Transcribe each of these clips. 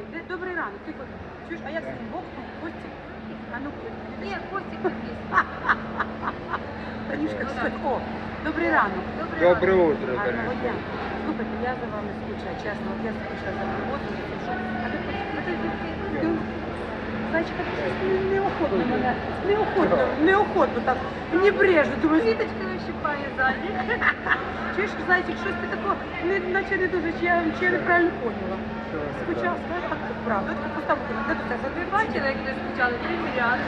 Ой, добрий ранок. Ти кот- чуєш, а як з ним боком, Костік? А ну, Ні, Костік не пісня. Танюшка, все. О, добрий ранок. Доброе утро, Гарного дня. Танюшка. Слухайте, я за вами скучаю, чесно. От я скучаю за роботою, тим, що... А ви хочете... Ну, Зайчика, ти щось не- неохотно мене, неохотно, неохотно так, небрежно. Думаю, Квіточка вищипає ззаді. чуєш, зайчик, щось ти такого, не, наче не дуже, чи я, чи я неправильно поняла. Скучав, так, правда, от поставку, де тут це Ви бачили, як ви скучали? Приміряли,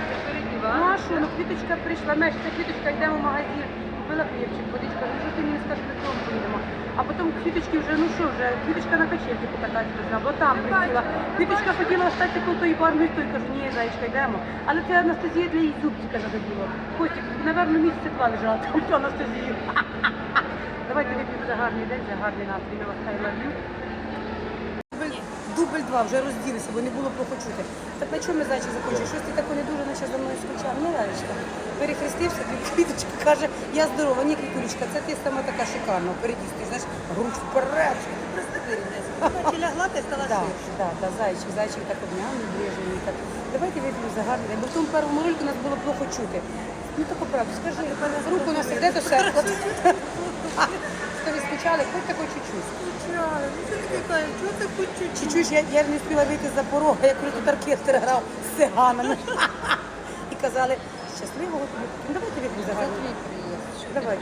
Ну а що, ну квіточка прийшла, знаєш, ця квіточка йдемо в магазин, купила хлібчик, водичка, ну що ти мені скажеш, ми додому поїдемо. А потім квіточки вже, ну що вже, квіточка на качельки покататися должна, бо там присіла. Квіточка хотіла остатися коло тої барної стої, кажу, ні, зайчка, йдемо. Але це анестезія для її зубчика загоділа. Костік, напевно, місяця два лежала там анестезію. Давайте вип'ємо за гарний день, за гарний настрій, ми вас хай ловлю. Дубль, два, вже розділися, бо не було почути. Так на чому ми зайчик закінчили? Щось ти таке не дуже наче за мною скучав. Не лялечка. Перехрестився, дві квіточки каже, я здорова, ні, квітулечка, це ти сама така шикарна. Впереді ти знаєш, грудь вперед. Ти лягла, ти стала ширше. да, да, зайчик, зайчик так обняв, небрежний. Так. Давайте вип'ємо за гарний день, бо в тому першому рольку нас було плохо чути. Ну таку правду, скажи, руку нас іде до серця. Що ви скучали, хоч такой чуть-чуть. Скучала. Ну що ти кажеш, чого ти хоч чуть-чуть? Чуєш, я, я не встигла вийти за порога, я коли тут оркестр грав з циганами. І казали, щасливого тобі. Ну, давайте вип'ємо за гарний день. Давай.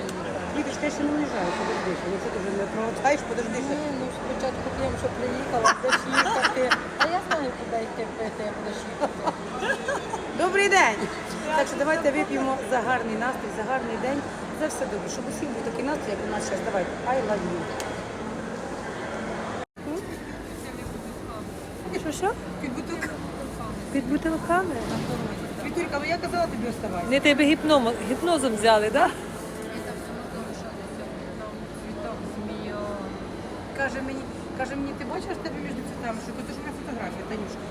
Віточка, я ще не уїжджаю, подожди, що це дуже не проводжаєш, подожди. Ні, ну спочатку тим, що приїхала, будеш їхати. А я знаю, куди йти пити, як будеш їхати. Добрий день! Так що давайте вип'ємо за гарний настрій, за гарний день, за все добре, щоб усім був такий настрій, як у нас зараз. Давайте, I love you. Що, що? Під бутилку. Під бутилками? Вітулька, ну я казала тобі оставай. Не тебе гіпном, гіпнозом взяли, так? Каже мені, каже мені, ти бачиш тебе між цвітами, що тут ж у мене фотографія, Танюшка.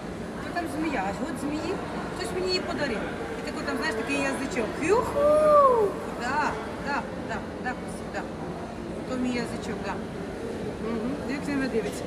То там змія, аж от змії, хтось мені її подарив. І такий там, знаєш, такий язичок. Юху! Да, да, да, да, да. То мій язичок, да. Угу. Дивіться, на мене дивиться.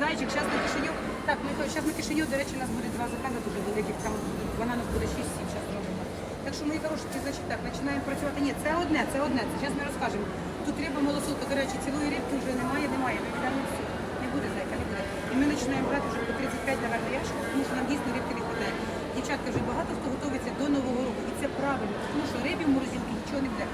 Зайчик, зараз на кишеню. Так, ми зараз на кишеню, до речі, у нас буде два закази дуже великих, там вона буде 6-7 зараз робимо. Так що, мої хороші, значить так, починаємо працювати. Ні, це одне, це одне. Це зараз ми розкажемо. Тут риба малосолка, до речі, цілої рибки вже немає, немає. Ми віддамо всю. Не буде зайка, не буде. І ми починаємо брати вже по 35 наверное, ящиків, тому що нам дійсно рибки не вистачає. Дівчатка, вже багато хто готується до Нового року. І це правильно, тому що рибі в морозилці нічого не буде.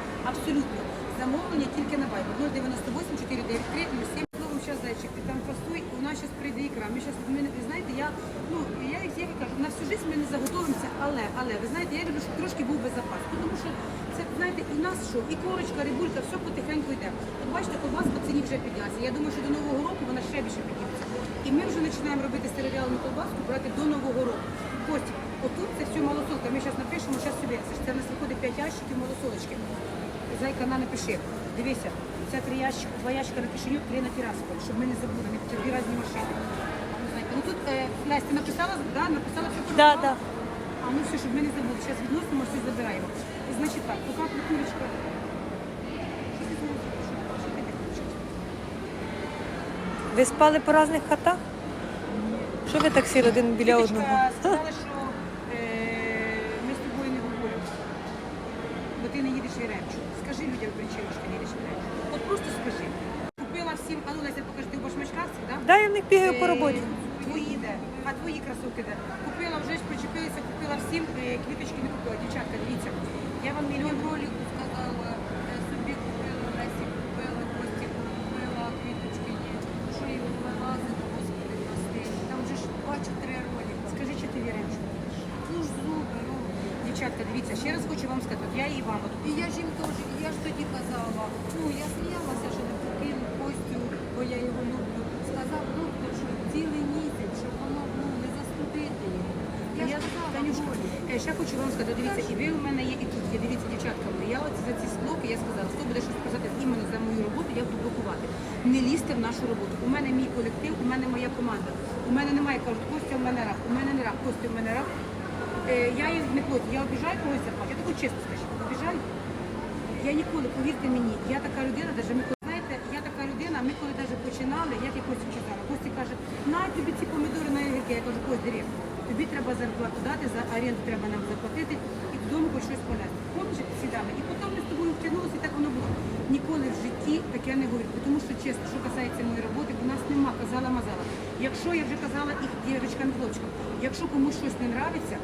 Абсолютно. Замовлення тільки на Viber 098 493 07. Словом, зараз зайчик, ти там простой, у нас зараз прийде ікра. Ми зараз, ми, ви знаєте, я, ну, я, як я кажу, на всю життя ми не заготовимося, але, але, ви знаєте, я люблю, щоб трошки був би запас. Тому що це, знаєте, у нас що, і корочка, рибулька, все потихеньку йде. От бачите, по ціні вже піднялася. Я думаю, що до Нового року вона ще більше підніметься. І ми вже починаємо робити сиров'ялену колбаску, брати до Нового року. Костя, отут це все малосолка. Ми зараз напишемо, зараз собі. Це ж в нас виходить 5 ящиків малосолочки. Зайка, на напиши. Дивися, це три ящика, два ящика на кишеню, три на Тирасполь, щоб ми не забули, не дві різні машини. Ну, Зайка, ну тут, е, Настя, написала, да, написала, що Да, да. А ну все, щоб ми не забули. Зараз відносимо, все забираємо. І значить так. Що ти? Що ти так хочеш? Ви спали по різних хатах? Що ви так сіли один біля одного? сказала, що е, ми з тобою не говоримо, бо ти не їдеш в Яремчу. Скажи людям причину, що ти не їдеш в Яремчу. От просто скажи. Купила всім, а ну Леся, покажи, ти в башмачках да? Да, я в них бігаю по роботі. Е, Твої де, а твої кросовки де. Купила вже ж причепилася, купила всім, е, квіточки не купила. Дівчатка, дивіться. Я вам мільйон роликів сказала, е, собі купила, Лесі купила, Кості купила, квіточки є. Що її вилазить, господи, прости. Там вже ж бачу три ролики. Скажи, чи ти віриш? Ну ж зуби, ну. Дівчатка, дивіться, ще раз хочу вам сказати, от я і я ж їм теж, і я ж тоді казала, ну я сміялася, що не покину Костю, бо я його люблю. Сказав доктор, що цілий місяць, щоб воно ну, не застудити його. Я, Я, ж казала, Танюшка, Олі. е, ще хочу вам сказати, дивіться, і ви у мене є, і тут є, дивіться, дівчатка мої. Я от за ці склоки, я сказала, хто буде щось казати іменно за мою роботу, я буду блокувати. Не лізьте в нашу роботу. У мене мій колектив, у мене моя команда. У мене немає, кажуть, Костя, у мене рак, у мене не рак, Костя, у мене рак. Е, я їх не плоть, я обіжаю когось. Я таку чесно. Я ніколи, повірте мені, я така людина, навіть ми знаєте, я така людина, ми коли навіть починали, як я Костю казала, Костя каже, на тобі ці помідори на огірки. Я кажу, Кость, директор, тобі треба зарплату дати, за оренду треба нам заплатити і додому хоч щось понести. Хлопчик сідали. І потім ми з тобою втягнулися, і так воно було. Ніколи в житті таке не говорю, тому що чесно, що касається моєї роботи, у нас нема, казала мазала. Якщо я вже казала їх дівчатам і хлопчикам, якщо комусь щось не нравиться,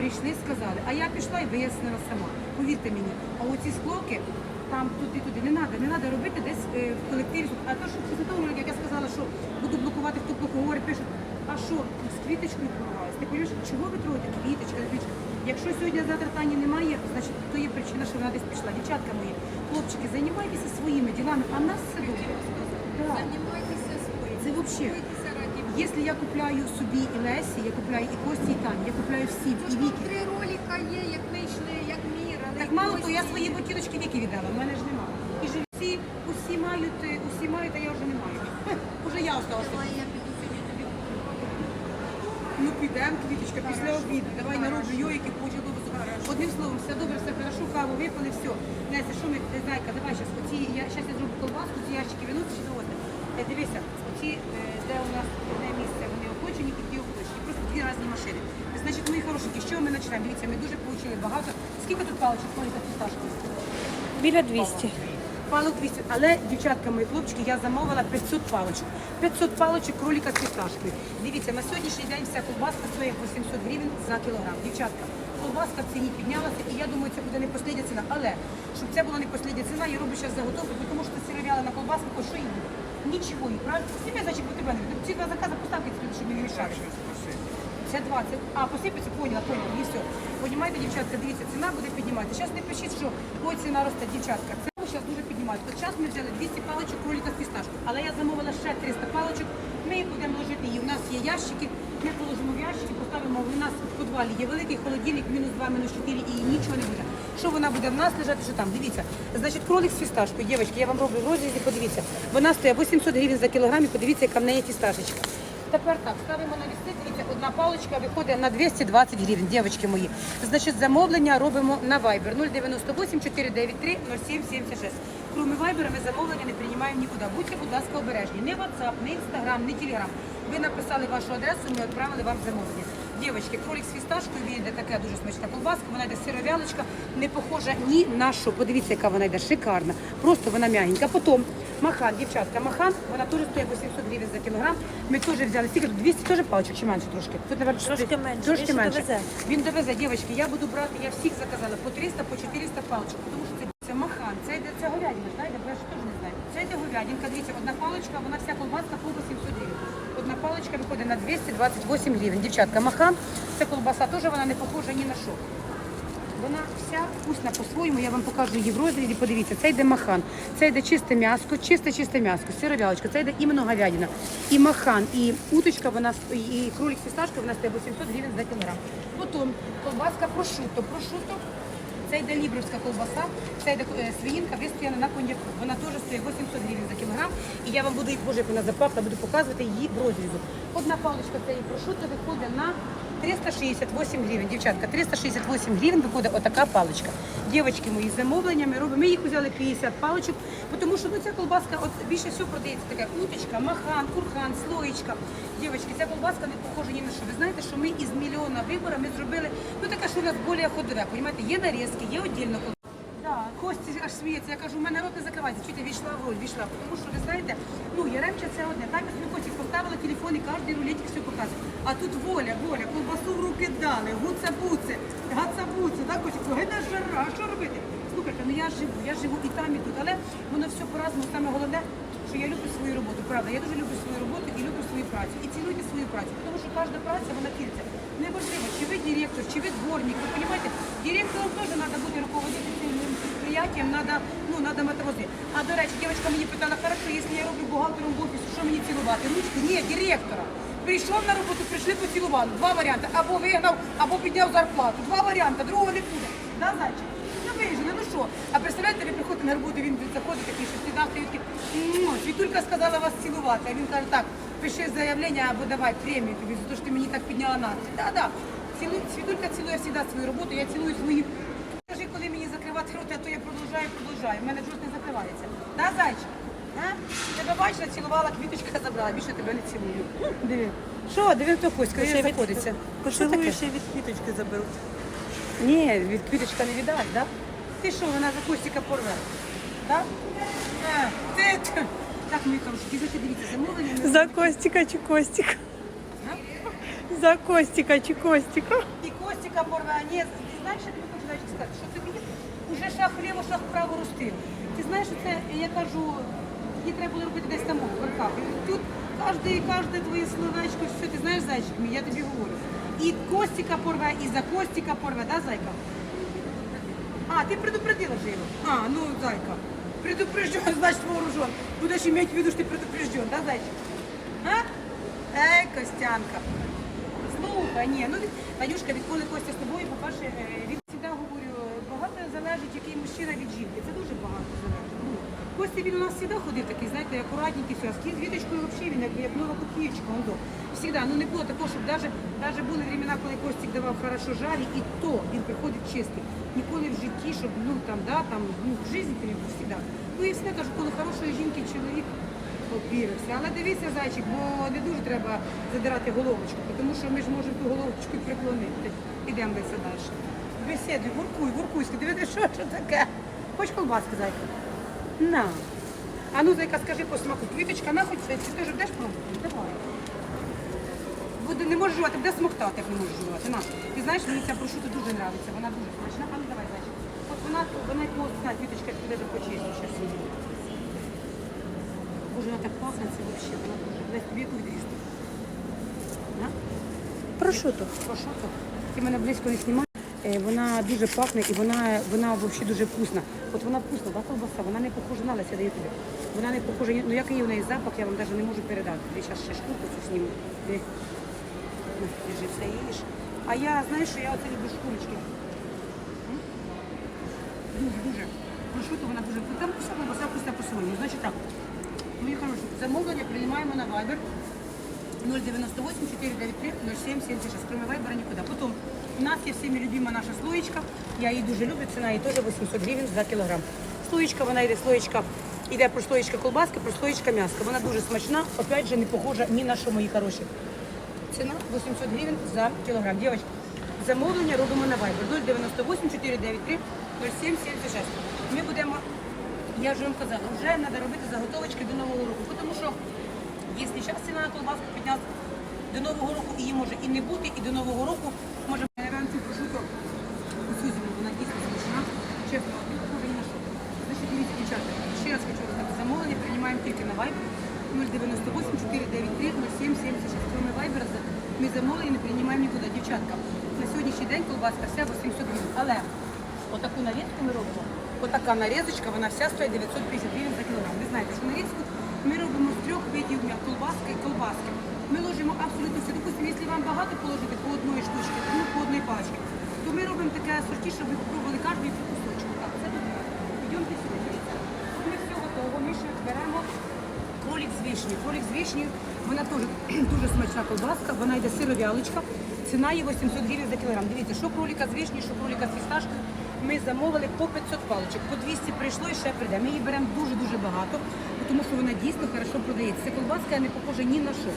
прийшли, сказали. А я пішла і вияснила сама. Повірте мені, а оці склоки там туди, туди не треба, не треба робити десь е, в колективі. А то, що після того, як я сказала, що буду блокувати, хто плохо говорить, пишуть, а що з квіточкою порвалась? Ти розумієш, чого ви троїте? Квіточка, квіточка. Якщо сьогодні завтра Тані немає, значить то є причина, що вона десь пішла. Дівчатка мої, хлопчики, займайтеся своїми ділами, а нас все добре. Да. Займайтеся своїм. Це взагалі. Якщо я купляю собі і Лесі, я купляю і Кості, і Тані, я купляю всім, і Віки. три ролика є, як ми йшли, як мірили. Так мало то я свої ботиночки віки віддала, в мене ж нема. І ж всі, усі мають, е, усі мають, а я вже не маю. Уже я осталася. Давай я піду сьогодні тобі Ну підемо, квіточка, після обіду. Давай народжу йойки, хочу добре. Одним словом, все добре, все хорошо, каву випили, все. Леся, що ми, е, зайка, давай зараз, оці, я зараз я зроблю колбаску, ці ящики виносиш чи доводити. Е, Дивися, оці, е, де у нас одне місце, вони оплачені і ті оплачені. Просто дві різні машини. Значить, мої хорошенькі, що ми починаємо? Дивіться, ми дуже отримали багато. Скільки тут паличок, Коліка, фісташки? Біля 200. Палок 200, але дівчатка, мої хлопчики, я замовила 500 палочок. 500 палочок кроліка з фісташкою. Дивіться, на сьогоднішній день вся колбаска стоїть 800 гривень за кілограм. Дівчатка, колбаска в ціні піднялася, і я думаю, це буде не остання ціна. Але щоб це була не остання ціна, я роблю зараз заготовку, тому що сировяла на колбаску, то що їй, правильно? Тебе, значить, по тебе не буде. Ці два закази поставки, щоб не мішали. Це 20. А, посипеться, поняла, поняла, і все. Понімаєте, дівчатка, дивіться, ціна буде підніматися. Зараз не пишіть, що ой, ціна росте, дівчатка. Це зараз дуже піднімається. От зараз ми взяли 200 паличок кроліка з фісташку. Але я замовила ще 300 паличок. Ми їх будемо ложити її. У нас є ящики, ми положимо в ящики, поставимо. У нас в підвалі є великий холодильник, мінус 2, мінус 4, і нічого не буде. Що вона буде в нас лежати, що там? Дивіться. Значить, кролик з фісташкою. Дівчатки, я вам роблю в розрізі, подивіться. Вона стоїть 800 гривень за кілограм і подивіться, яка в неї фісташечка. Тепер так, ставимо на віси, дивіться, одна паличка виходить на 220 гривень, дівчатки мої. Значить, замовлення робимо на Viber 098 493 0776. Кроме Viber ми замовлення не приймаємо нікуди. Будьте, будь ласка, обережні. Не WhatsApp, не Instagram, не Telegram. Ви написали вашу адресу, ми відправили вам замовлення. Дівчатки, кролик з фісташкою, він йде така дуже смачна колбаска, вона йде сировялочка, не похожа ні на що. Подивіться, яка вона йде шикарна. Просто вона м'ягенька. Потім махан, дівчатка, махан, вона теж стоїть 800 гривень за кілограм. Ми теж взяли, скільки тут 200 теж паличок чи менше трошки? Тут, наверное, Трошки менше, Трошки менше. довезе. Він довезе, дівчатки, я буду брати, я всіх заказала по 300, по 400 паличок, тому що це, це махан, це йде, це говядина, знаєте, бо я ж теж не знаю. Це йде говядинка, дивіться, одна паличка, вона вся колбаска по 800 гривень. Паличка виходить на 228 гривень. Дівчатка, махан, це колбаса, теж вона не похожа ні на що. Вона вся вкусна по-своєму, я вам покажу її в розрізі, подивіться, це йде махан, це йде чисте м'яско, чисте чисте м'яско, сировялочка, це йде іменно говядина. І махан, і уточка, вона і кролик фісташка, вона стоїть 800 гривень за кілограм. Потім колбаска прошуто, прошуто, це йде лібровська колбаса, це йде е, вистояна на коньяку. Вона теж стоїть 800 гривень за кілограм. І я вам буду, боже, як вона запахла, буду показувати її в розрізу. Одна паличка цієї це виходить на 368 гривень. Дівчатка, 368 гривень виходить отака паличка. Дівчатки мої з замовленнями робимо. Ми їх взяли 50 паличок, тому що ну, ця колбаска от більше всього продається така уточка, махан, курхан, слоєчка. Дівчатки, ця колбаска не похожа ні на що. Ви знаєте, що ми із мільйона виборів ми зробили ну така, що у нас більш ходове. Понімаєте, є нарізки, є віддільно колбаска. Кості аж сміється, я кажу, у мене рот не закривається. Чуєте, війшла в роль, війшла. Тому що ви знаєте, ну Яремча це одне. Так як ми Кості поставили телефон і кожен рулетик все показує. А тут воля, воля, колбасу в руки дали, гуца-буце, гаца-буце, так, Костя, гайда жара, що робити? Слухайте, ну я живу, я живу і там, і тут, але воно все по-разному. Саме головне, що я люблю свою роботу. Правда, я дуже люблю свою роботу і люблю свою працю. І цінуйте свою працю, тому що кожна праця, вона кільця. Неважливо, чи ви директор, чи ви дворник, ви розумієте, директором теж треба бути руководити цим предприятием, надо, ну, надо мотовози. А до речі, дівчинка мені питала, хорошо, якщо я роблю бухгалтером в офісі, що мені цілувати? Ручки? Ні, директора. Прийшов на роботу, прийшли поцілували. Два варіанти. Або вигнав, або підняв зарплату. Два варіанти, другого не буде. Да? Ну вижили, ну що? А представляєте, ви приходите на роботу, він заходить такий, що сідав, і такий, «М, Світулька сказала вас цілувати. А він каже, так, пиши заявлення або давай премію тобі за те, що ти мені так підняла настрій. Да, да. Світулька цілує завжди свою роботу, я цілую свої. Закривати рота, то я продовжую, продовжую. У мене щось не закривається. Да, зайчик? А? Тебе бачила, цілувала, квіточка забрала, більше тебе не цілую. Диви. Що, диви, хто Коська, що заходиться? Таке? ще від квіточки забив. Ні, від квіточка не віддать, да? Ти що, вона за Костіка порве? Так? А, ти, ти. Так, мої хороші, дивіться, дивіться, замовлення. За Костіка чи Костіка? За Костіка чи Костіка? І Костіка порве. Ні, ти знаєш, що хочу далі сказати? Що тобі вже шах вліво, шах вправо ростив. Ти знаєш, що це, я кажу, її треба було робити десь там у верхах. І Тут кожне, кожне твоє словечко, що ти знаєш, зайчик мій, я тобі говорю. І Костіка порве, і за Костіка порве, да, зайка? А, ты предупредила же его? А, ну, зайка. Предупрежден, значит вооружен. Будешь иметь в виду, что ты предупрежден, да, зайчик? А? Ей, Костянка. Слухай, ні, ну від- Танюшка, відколи Костя з тобою, по-перше, е, залежить, який мужчина від жінки. Це дуже багато залежить. Ну, Костя він у нас завжди ходив такий, знаєте, акуратненький, все. А з ким- з Віточкою взагалі він як, як нова копієчка, он до. Ну не було такого, щоб навіть, навіть були времена, коли Костік давав хорошо жалі, і то він приходить чистий. Ніколи в житті, щоб ну там, да, там, ну, в житті прям завжди. Ну і все кажу, коли хорошої жінки чоловік обірився. Але дивися, зайчик, бо не дуже треба задирати головочку, тому що ми ж можемо ту головочку приклонити. Ідемо далі. Бесідуй, воркуй, воркуйськи, дивися, що, що таке. Хоч колбаски, зайка? На. А ну, зайка, скажи по смаку, квіточка, на хоч це, ти теж будеш пробувати? Давай. Буде, не можеш жувати, буде смоктати, як не можеш жувати. На. Ти знаєш, мені ця прошута дуже подобається, вона дуже смачна. А ну давай, зайчик. От вона, вона як знає, квіточка, тебе започисти, щас її. Боже, вона так пахне, це взагалі, вона дуже, десь тобі яку відрізати. На? Прошуто. Прошуто. Ти мене близько не знімай. Е, Вона дуже пахне і вона, вона взагалі дуже вкусна. От вона вкусна, да, колбаса, вона не похожа на Леся, даю тобі. Вона не похожа, ну який у неї запах, я вам навіть не можу передати. Я зараз ще шкурку цю? На, Держи, все їш. А я, знаєш, що я оце люблю шкурочки. М? Дуже, дуже. Прошуто вона дуже. Там вся колбаса вкусна по-своєму. Значить так, мої хороші, замовлення приймаємо на Viber. 098 493 0776. Кроме вайбера нікуди. Потім у нас є всіми любима наша слоєчка. Я її дуже люблю, ціна її теж 800 гривень за кілограм. Слоєчка, вона йде слоєчка, йде прослоєчка колбаски, прослоєчка м'яска. Вона дуже смачна, опять же не похожа ні на що, мої хороші. Ціна 800 гривень за кілограм. Дівчатки, замовлення робимо на Viber 098 493 0776. Ми будемо, я вже вам казала, вже треба робити заготовочки до Нового року, тому що Якщо зараз ціна на колбаску піднялася до Нового року, її може і не бути, і до Нового року може наверное, цю прошуту цю зиму, вона дійсно смачна. Чесно, не похоже ні на що. Значить, дивіться, дівчата, ще раз хочу сказати, замовлення приймаємо тільки на Viber 098 493 0776. Кроме Viber ми замовлення не приймаємо нікуди. Дівчатка, на сьогоднішній день колбаска вся 800 гривень. Але отаку нарізку ми робимо. Отака нарізочка, вона вся стоїть 950 гривень за кілограм. Ви знаєте, що нарізку ми робимо з трьох видів колбаски і колбаски. Ми ложимо абсолютно все. Допустимо, якщо вам багато положити по одної штучки, ну по одній пачці, то ми робимо таке сорті, щоб ви попробували кожний кусочку. Так, це добре. Йдемте сюди. От Ми все готово. Ми ще беремо кролик з вишні. Кролик з вишні, вона теж дуже смачна колбаска, вона йде сировялочка. Ціна є 800 гривень за кілограм. Дивіться, що кролика з вишні, що кролика з фісташкою. Ми замовили по 500 паличок, по 200 прийшло і ще прийде. Ми її беремо дуже-дуже багато, тому що вона дійсно хорошо продається. Ця колбаска не похожа ні на що.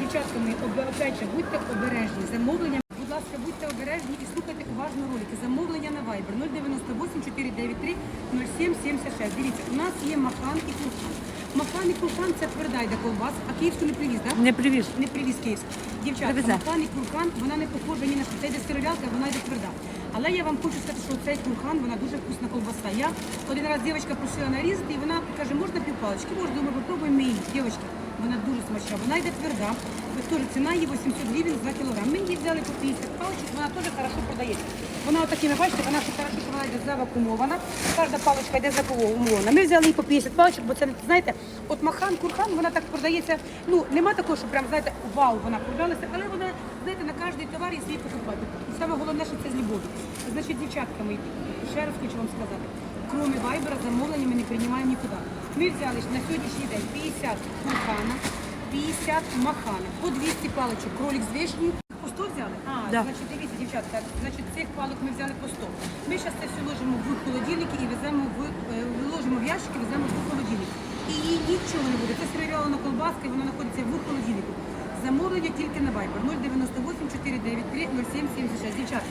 Дівчатка мої, опять же, будьте обережні. Замовлення, будь ласка, будьте обережні і слухайте уважно ролики. Замовлення на Viber 098 493 0776. Дивіться, у нас є махан і курхан. Махан і курхан це тверда йде колбас, а київську не привіз, так? Не привіз. Не привіз київську. Дівчатка, Привезе. махан і курхан, вона не похожа ні на що. Це йде сировялка, вона йде тверда. Але я вам хочу сказати, що цей курхан, вона дуже вкусна колбаса. Я один раз дівчинка просила нарізати, і вона каже, можна півпалочки? Можна, думаю, попробуємо ми її. Дівчатки, вона дуже смачна. Вона йде тверда. Ось теж ціна її 800 гривень за кілограм. Ми її взяли по 50 палочок, вона теж хорошо продається. Вона отакими, бачите, вона хорошо, що вона йде завакумована. Кожна паличка йде завакумована. Ми взяли її по 50 палочок, бо це, знаєте, от махан, курхан, вона так продається. Ну, нема такого, що прям, знаєте, вау, вона продалася, але вона, знаєте, на кожний товар є свій покупатель. І саме головне, що це з любов'ю. Значить, дівчатка мої, ще раз хочу вам сказати. Кроме вайбера, замовлення ми не приймаємо нікуди. Ми взяли на сьогоднішній день 50 курхана, 50 махана, по 200 паличок, кролик з вишні. По 100 взяли? А, Да. значить, дивіться, дівчатка, значить, цих палок ми взяли по 100. Ми зараз це все ложимо в холодильники і веземо в, е, ложимо в ящики, веземо в холодильник. І їй нічого не буде. Це сировялена колбаска, і вона знаходиться в холодильнику. Замовлення тільки на Viber 098 493 0776. Дівчата,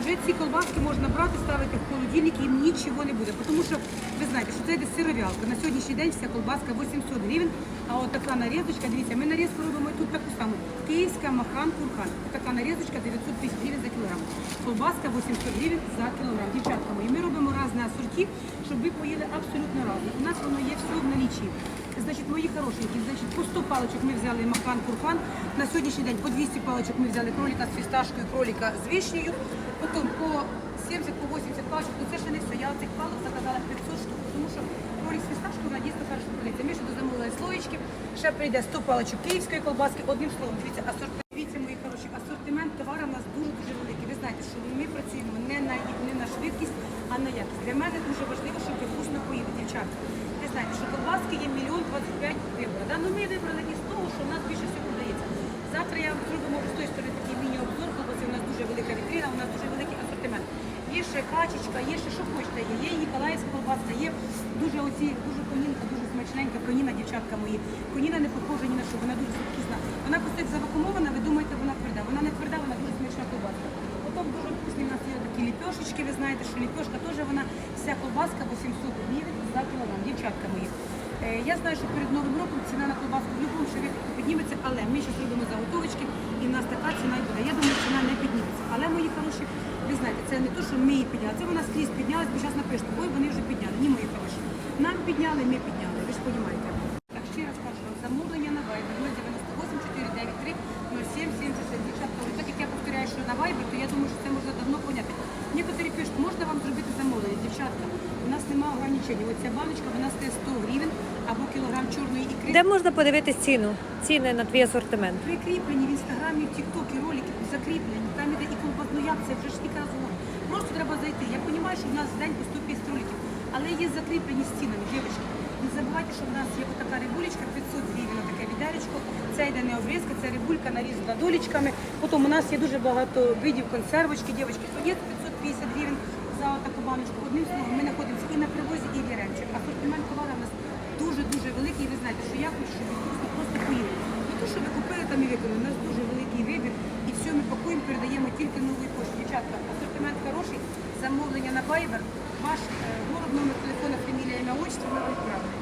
вже ці колбаски можна брати, ставити в холодильник, і нічого не буде. Тому що ви знаєте, що це йде сировялка. На сьогоднішній день вся колбаска 800 гривень, а от така нарізочка, дивіться, ми нарізку робимо тут таку саму. Київська махан курхан. Така нарізочка 950 гривень за кілограм. Колбаска 800 гривень за кілограм. Дівчатка мої, ми робимо різне асорті, щоб ви поїли абсолютно разне. У нас воно є все в налічі. Значить, мої хорошенькі, значить, по 100 паличок ми взяли махан курхан. На сьогоднішній день по 200 паличок ми взяли кролика з фісташкою, кролика з вишнею. Потім по 70, по 80 паличок, ну це ще не все. Я цих палок заказала 500 штук, тому що кролик з фісташкою вона дійсно перша поліція. Ми ще дозамовили слоєчки, ще прийде 100 паличок київської колбаски. Одним словом, дивіться, асортимент. Дивіться, мої хороші, асортимент товару у нас дуже-дуже великий. Ви знаєте, що ми працюємо не на, не на швидкість, а на якість. Для мене дуже важливо, щоб ви вкусно поїли, дівчата. Ви знаєте, що колбаски є мільйон 25 виборів. Да? Ну, ми вибрали із того, що в нас більше всього продається. Завтра я зробимо з тої сторони такий міні-обзор колбаси. У нас дуже велика вітрина, у нас дуже великий асортимент. Є ще качечка, є ще що хочете. Є, Ніколаївська колбаска, є дуже оці, дуже конінка, дуже смачненька коніна, дівчатка мої. Коніна не похожа ні на що, вона дуже сладкісна. Вона просто завакумована, ви думаєте, вона тверда. Вона не тверда, вона дуже смачна колбаска. Потім дуже вкусні у нас є такі ліпешечки, ви знаєте, що ліпешка теж вона вся колбаска 800 гривень за кілограм, дівчатка мої. Е, Я знаю, що перед Новим роком ціна на колбаску в будь-якому швидко підніметься, але ми зараз робимо заготовочки і в нас така ціна і буде. Я думаю, ціна не підніметься. Але мої хороші, ви знаєте, це не те, що ми її підняли, це вона скрізь піднялась, бо зараз напишуть, ой, вони вже підняли. Ні, мої хороші. Нам підняли, ми підняли, ви ж розумієте. Так ще раз кажу, вам, замовлення на Viber 098 493 0776. Дівчатка, ось так як я повторяю, що на Viber, то я думаю, що це можна давно поняти. Некоторі пишуть, можна вам зробити замовлення, дівчатка. У нас немає ограничень. Оця баночка, вона стоїть 100 гривень або кілограм чорної ікри. Де можна подивитись ціну? Ціни на твій асортимент. Прикріплені в інстаграмі, в тіктокі, ролики закріплені. Там іде і як це вже ж тільки разом. Просто треба зайти. Я розумію, що в нас день по 150 роликів, але є закріплені стінами, дівчатки. Не забувайте, що в нас є отака рибулечка 500 гривень, таке відеречко. Це йде не обрізка, це рибулька нарізана долічками. Потім у нас є дуже багато видів консервочки, дівчатки. Є 550 гривень за таку баночку. Одним словом, ми знаходимося і на привозі, і в. Асортимент товару дуже-дуже великий. Ви знаєте, що я хочу, щоб ви просто, просто поїли. Не то, що ви купили там і виконали, у нас дуже великий вибір. І все ми пакуємо, передаємо тільки новий пошті. Дівчатка, асортимент хороший, замовлення на Viber, ваш е, город, номер телефона, фамілія, ім'я, отчество, ми відправимо.